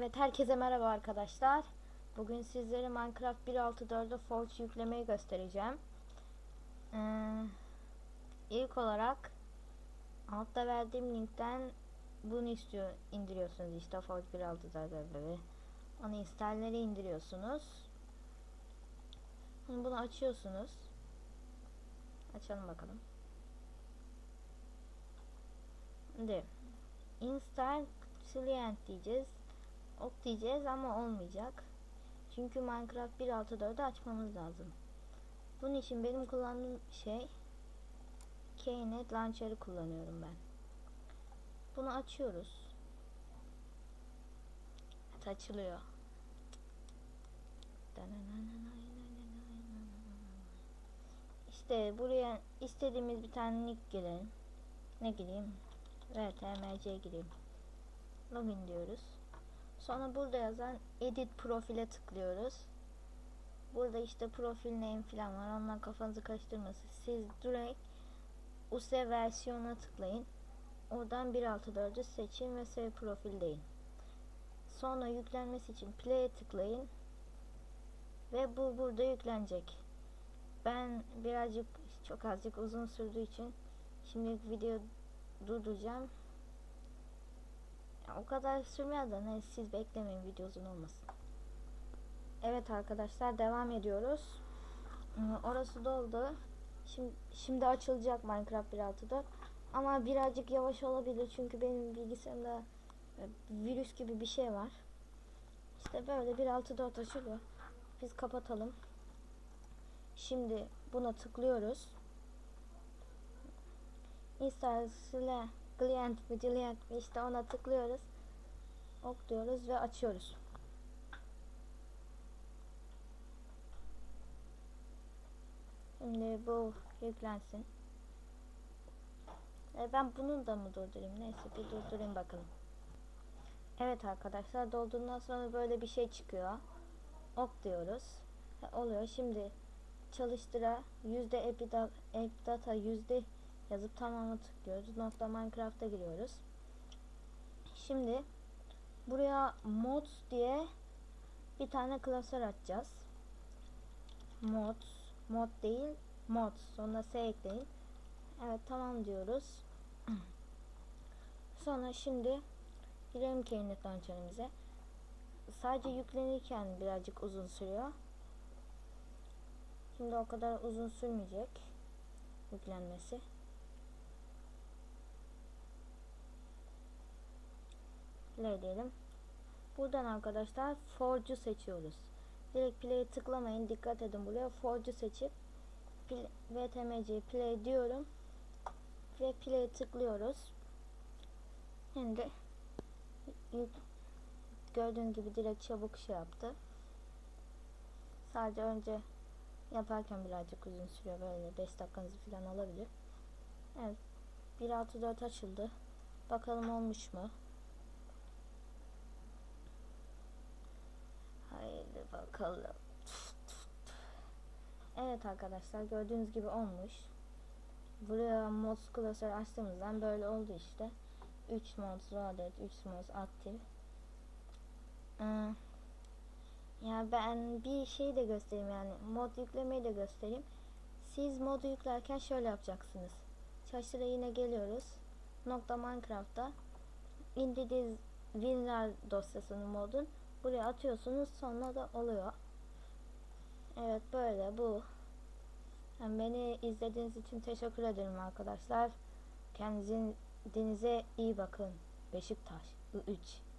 Evet herkese merhaba arkadaşlar. Bugün sizlere Minecraft 1.6.4'de Forge yüklemeyi göstereceğim. Ee, ilk olarak altta verdiğim linkten bunu istiyor indiriyorsunuz işte Forge 1.6.4'de onu installeri indiriyorsunuz. Bunu açıyorsunuz. Açalım bakalım. Şimdi install client diyeceğiz ok diyeceğiz ama olmayacak. Çünkü Minecraft 1.6.4'ü açmamız lazım. Bunun için benim kullandığım şey Knet Launcher'ı kullanıyorum ben. Bunu açıyoruz. Evet açılıyor. İşte buraya istediğimiz bir tane nick girelim. Ne gireyim? Evet, MC gireyim. Login diyoruz. Sonra burada yazan edit profile tıklıyoruz. Burada işte profil name falan var. Ondan kafanızı karıştırmasın. Siz direkt USE versiyona tıklayın. Oradan 1.6.4'ü seçin ve save profil deyin. Sonra yüklenmesi için play'e tıklayın. Ve bu burada yüklenecek. Ben birazcık çok azıcık uzun sürdüğü için şimdi video durduracağım. O kadar sürmüyor da ne siz beklemeyin video uzun olmasın. Evet arkadaşlar devam ediyoruz. Ee, Orası doldu. Şimdi, şimdi açılacak Minecraft 1.6'da. Ama birazcık yavaş olabilir çünkü benim bilgisayarımda e, virüs gibi bir şey var. İşte böyle 1.6.4 açılıyor. Biz kapatalım. Şimdi buna tıklıyoruz. Install client client mi işte ona tıklıyoruz. Ok diyoruz ve açıyoruz. Şimdi bu yüklensin. E ben bunun da mı durdurayım? Neyse bir durdurayım bakalım. Evet arkadaşlar doldurduğundan sonra böyle bir şey çıkıyor. Ok diyoruz. E, oluyor. Şimdi çalıştıra yüzde app data yüzde yazıp tamamı tıklıyoruz. Nokta Minecraft'a giriyoruz. Şimdi buraya mods diye bir tane klasör açacağız. Mods, mod değil, mods. Sonra S ekleyin. Evet tamam diyoruz. Sonra şimdi girelim Knet launcher'ımıza. Sadece yüklenirken birazcık uzun sürüyor. Şimdi o kadar uzun sürmeyecek yüklenmesi. Play diyelim. Buradan arkadaşlar Forge'u seçiyoruz. Direkt play'e tıklamayın. Dikkat edin buraya. Forge'u seçip VTMC play diyorum. Ve play'e tıklıyoruz. Şimdi gördüğünüz gibi direkt çabuk şey yaptı. Sadece önce yaparken birazcık uzun sürüyor. Böyle 5 dakikanızı falan alabilir. Evet. 1.6.4 açıldı. Bakalım olmuş mu? Bakalım. Evet arkadaşlar gördüğünüz gibi olmuş. Buraya mods klasörü açtığımızdan böyle oldu işte. 3 mods loaded, 3 mods aktif. Ee, ya ben bir şey de göstereyim yani mod yüklemeyi de göstereyim. Siz modu yüklerken şöyle yapacaksınız. Çalıştıra yine geliyoruz. Nokta Minecraft'ta indirdiğiniz WinRAR dosyasının modun buraya atıyorsunuz sonra da oluyor. Evet böyle bu. Yani beni izlediğiniz için teşekkür ederim arkadaşlar. Kendinize iyi bakın. Beşiktaş I3